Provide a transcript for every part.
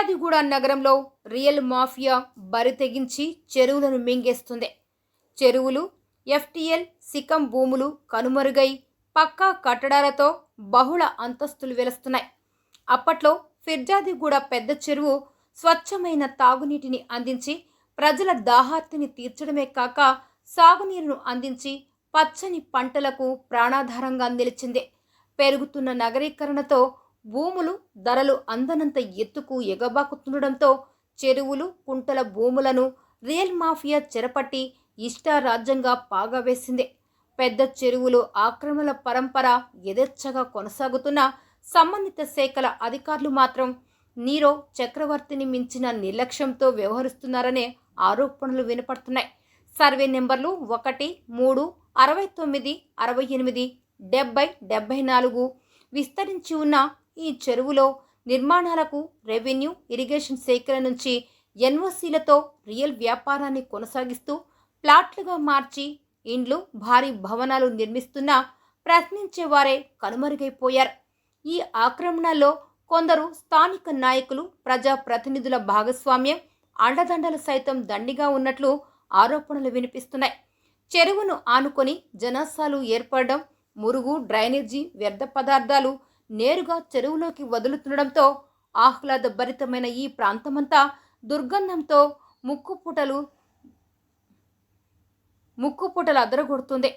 ఫిర్యాదిగూడ నగరంలో real mafia బరి తెగించి చెరువులను మింగేస్తుంది. చెరువులు ఎఫ్టిఎల్ సికం భూములు కనుమరుగై పక్కా కట్టడాలతో బహుళ అంతస్తులు వెలుస్తున్నాయి. అప్పట్లో ఫిర్జాదిగూడ పెద్ద చెరువు స్వచ్ఛమైన తాగునీటిని అందించి ప్రజల దాహార్తిని తీర్చడమే కాక సాగునీరును అందించి పచ్చని పంటలకు ప్రాణాధారంగా నిలిచింది. పెరుగుతున్న నగరీకరణతో భూములు ధరలు అందనంత ఎత్తుకు ఎగబాకుతుండడంతో చెరువులు కుంటల భూములను రియల్ మాఫియా చెరపట్టి ఇష్టారాజ్యంగా పాగవేసింది. పెద్ద చెరువులు ఆక్రమణల పరంపర యథేచ్ఛగా కొనసాగుతున్న సంబంధిత శాఖల అధికారులు మాత్రం నీరో చక్రవర్తిని మించిన నిర్లక్ష్యంతో వ్యవహరిస్తున్నారనే ఆరోపణలు వినపడుతున్నాయి. సర్వే నెంబర్లు ఒకటి మూడు అరవై తొమ్మిది అరవై ఎనిమిది డెబ్బై డెబ్బై నాలుగు విస్తరించి ఉన్న ఈ చెరువులో నిర్మాణాలకు రెవెన్యూ ఇరిగేషన్ శాఖల నుంచి ఎన్ఓసీలతో రియల్ వ్యాపారాన్ని కొనసాగిస్తూ ప్లాట్లుగా మార్చి ఇండ్లు భారీ భవనాలు నిర్మిస్తున్నా ప్రశ్నించేవారే కనుమరుగైపోయారు. ఈ ఆక్రమణలో కొందరు స్థానిక నాయకులు ప్రజాప్రతినిధుల భాగస్వామ్యం అండదండలు సైతం దండిగా ఉన్నట్లు ఆరోపణలు వినిపిస్తున్నాయి. చెరువును ఆనుకొని జనాసాలు ఏర్పడడం మురుగు డ్రైనేజీ వ్యర్థ పదార్థాలు నేరుగా చెరువులోకి వదులుతుండడంతో ఆహ్లాదభరితమైన ఈ ప్రాంతమంతా దుర్గంధంతో ముక్కుపుటలు ముక్కుపుటలు అదరగొడుతుంది.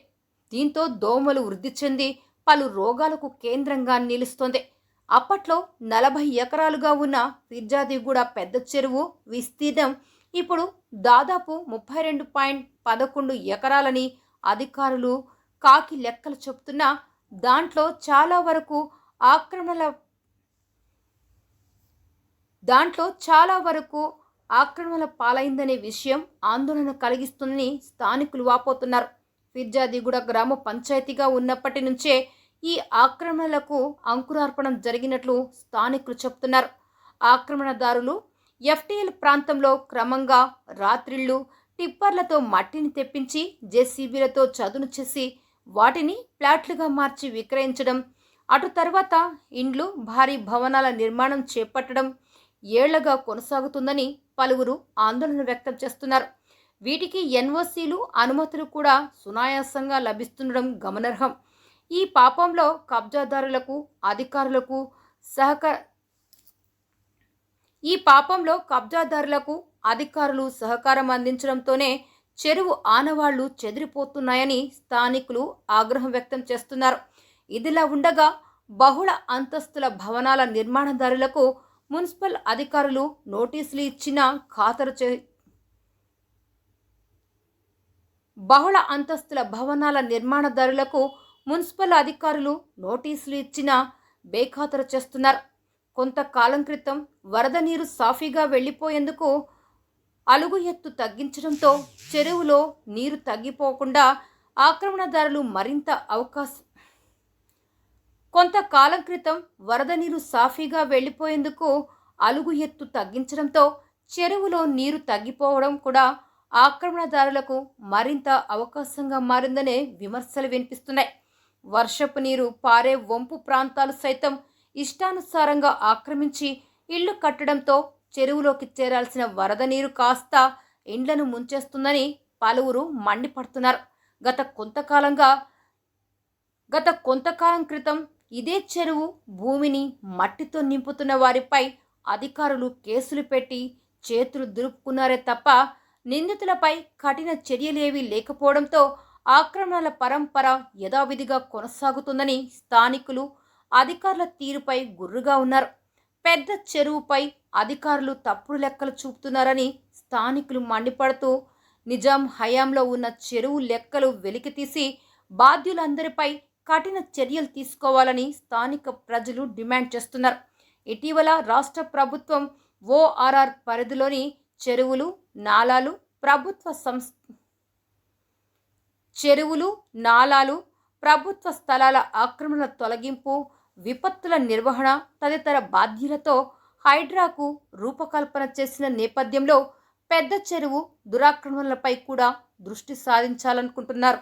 దీంతో దోమలు వృద్ధి చెంది పలు రోగాలకు కేంద్రంగా నిలుస్తోంది. అప్పట్లో నలభై ఎకరాలుగా ఉన్న ఫిర్జాదిగూడ పెద్ద చెరువు విస్తీర్ణం ఇప్పుడు దాదాపు ముప్పై రెండు పాయింట్ పదకొండు ఎకరాలని అధికారులు కాకి లెక్కలు చెప్తున్నా దాంట్లో చాలా వరకు ఆక్రమణల దాంట్లో చాలా వరకు ఆక్రమణల పాలైందనే విషయం ఆందోళన కలిగిస్తుందని స్థానికులు వాపోతున్నారు. ఫిర్జాదిగూడ గ్రామ పంచాయతీగా ఉన్నప్పటి నుంచే ఈ ఆక్రమణలకు అంకురార్పణం జరిగినట్లు స్థానికులు చెప్తున్నారు. ఆక్రమణదారులు ఎఫ్టీఎల్ ప్రాంతంలో క్రమంగా రాత్రిళ్ళు టిప్పర్లతో మట్టిని తెప్పించి జేసీబీలతో చదును చేసి వాటిని ప్లాట్లుగా మార్చి విక్రయించడం అటు తర్వాత ఇండ్లు భారీ భవనాల నిర్మాణం చేపట్టడం ఏళ్ళగా కొనసాగుతుందని పలువురు ఆందోళన వ్యక్తం చేస్తున్నారు. వీటికి ఎన్ఓసీలు అనుమతులు కూడా సునాయాసంగా లభిస్తుండడం గమనార్హం. ఈ పాపంలో కబ్జాదారులకు అధికారులకు సహకార ఈ పాపంలో కబ్జాదారులకు అధికారులు సహకారం అందించడంతోనే చెరువు ఆనవాళ్ళు చెదిరిపోతున్నాయని స్థానికులు ఆగ్రహం వ్యక్తం చేస్తున్నారు. ఇదిలా ఉండగా బహుళ అంతస్తుల భవనాల నిర్మాణదారులకు మున్సిపల్ అధికారులు నోటీసులు ఇచ్చిన ఖాతరు చే బహుళ అంతస్తుల భవనాల నిర్మాణదారులకు మున్సిపల్ అధికారులు నోటీసులు ఇచ్చినా బేఖాతరు చేస్తున్నారు. కొంతకాలం క్రితం వరద నీరు సాఫీగా వెళ్ళిపోయేందుకు అలుగు ఎత్తు తగ్గించడంతో చెరువులో నీరు తగ్గిపోకుండా ఆక్రమణదారులు మరింత అవకాశం కొంతకాలం క్రితం వరద నీరు సాఫీగా వెళ్ళిపోయేందుకు అలుగు ఎత్తు తగ్గించడంతో చెరువులో నీరు తగ్గిపోవడం కూడా ఆక్రమణదారులకు మరింత అవకాశంగా మారిందనే విమర్శలు వినిపిస్తున్నాయి. వర్షపు నీరు పారే వంపు ప్రాంతాలు సైతం ఇష్టానుసారంగా ఆక్రమించి ఇళ్ళు కట్టడంతో చెరువులోకి చేరాల్సిన వరద నీరు కాస్త ఇండ్లను ముంచేస్తుందని పలువురు మండిపడుతున్నారు. గత కొంతకాలంగా గత కొంతకాలం క్రితం ఇదే చెరువు భూమిని మట్టితో నింపుతున్న వారిపై అధికారులు కేసులు పెట్టి చేతులు దులుపుకున్నారే తప్ప నిందితులపై కఠిన చర్యలేవీ లేకపోవడంతో ఆక్రమణల పరంపర యథావిధిగా కొనసాగుతుందని స్థానికులు అధికారుల తీరుపై గుర్రుగా ఉన్నారు. పెద్ద చెరువుపై అధికారులు తప్పుడు లెక్కలు చూపుతున్నారని స్థానికులు మండిపడుతూ నిజాం హయాంలో ఉన్న చెరువు లెక్కలు వెలికితీసి బాధ్యులందరిపై కఠిన చర్యలు తీసుకోవాలని స్థానిక ప్రజలు డిమాండ్ చేస్తున్నారు. ఇటీవల రాష్ట్ర ప్రభుత్వం ఓఆర్ఆర్ పరిధిలోని చెరువులు నాలాలు ప్రభుత్వ సంస్థ చెరువులు నాలాలు ప్రభుత్వ స్థలాల ఆక్రమణల తొలగింపు విపత్తుల నిర్వహణ తదితర బాధ్యులతో హైడ్రాకు రూపకల్పన చేసిన నేపథ్యంలో పెద్ద చెరువు దురాక్రమణలపై కూడా దృష్టి సారించాలనుకుంటున్నారు.